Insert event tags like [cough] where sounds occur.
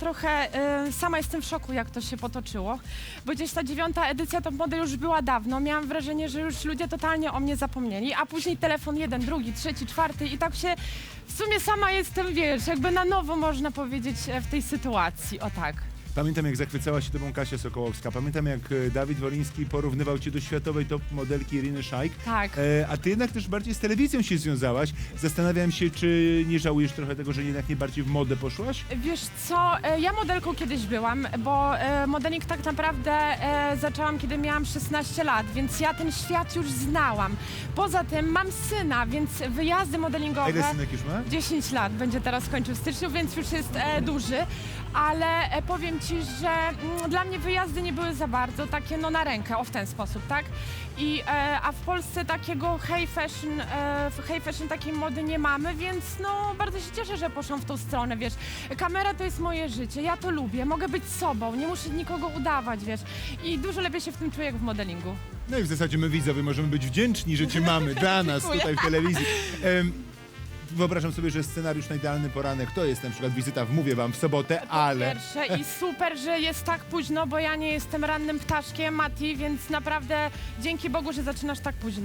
Trochę y, sama jestem w szoku, jak to się potoczyło, bo gdzieś ta dziewiąta edycja Top Model już była dawno. Miałam wrażenie, że już ludzie totalnie o mnie zapomnieli, a później telefon jeden, drugi, trzeci, czwarty i tak się w sumie sama jestem, wiesz, jakby na nowo można powiedzieć e, w tej sytuacji, o tak. Pamiętam, jak zachwycała się tobą Kasia Sokołowska. Pamiętam, jak e, Dawid Woliński porównywał cię do światowej top modelki Iriny Szajk. Tak. E, a ty jednak też bardziej z telewizją się związałaś. Zastanawiam się, czy nie żałujesz trochę tego, że jednak nie bardziej w modę poszłaś? Wiesz co, e, ja modelką kiedyś byłam, bo e, modeling tak naprawdę e, zaczęłam, kiedy miałam 16 lat, więc ja ten świat już znałam. Poza tym mam syna, więc wyjazdy A modelingowe... ile synek już ma? 10 lat będzie teraz kończył w styczniu, więc już jest e, duży, ale e, powiem Ci, że mm, dla mnie wyjazdy nie były za bardzo takie no na rękę, o w ten sposób, tak? I, e, a w Polsce takiego hey fashion, e, w hey fashion takiej mody nie mamy, więc no bardzo się cieszę, że poszłam w tą stronę, wiesz. Kamera to jest moje życie, ja to lubię, mogę być sobą, nie muszę nikogo udawać, wiesz. I dużo lepiej się w tym czuję jak w modelingu. No i w zasadzie my widzowie możemy być wdzięczni, że cię mamy [laughs] dla nas tutaj w telewizji. Em, wyobrażam sobie, że scenariusz na idealny poranek to jest na przykład wizyta w Mówię Wam w sobotę, ale... Pierwsze i super, że jest tak późno, bo ja nie jestem rannym ptaszkiem, Mati, więc naprawdę dzięki Bogu, że zaczynasz tak późno.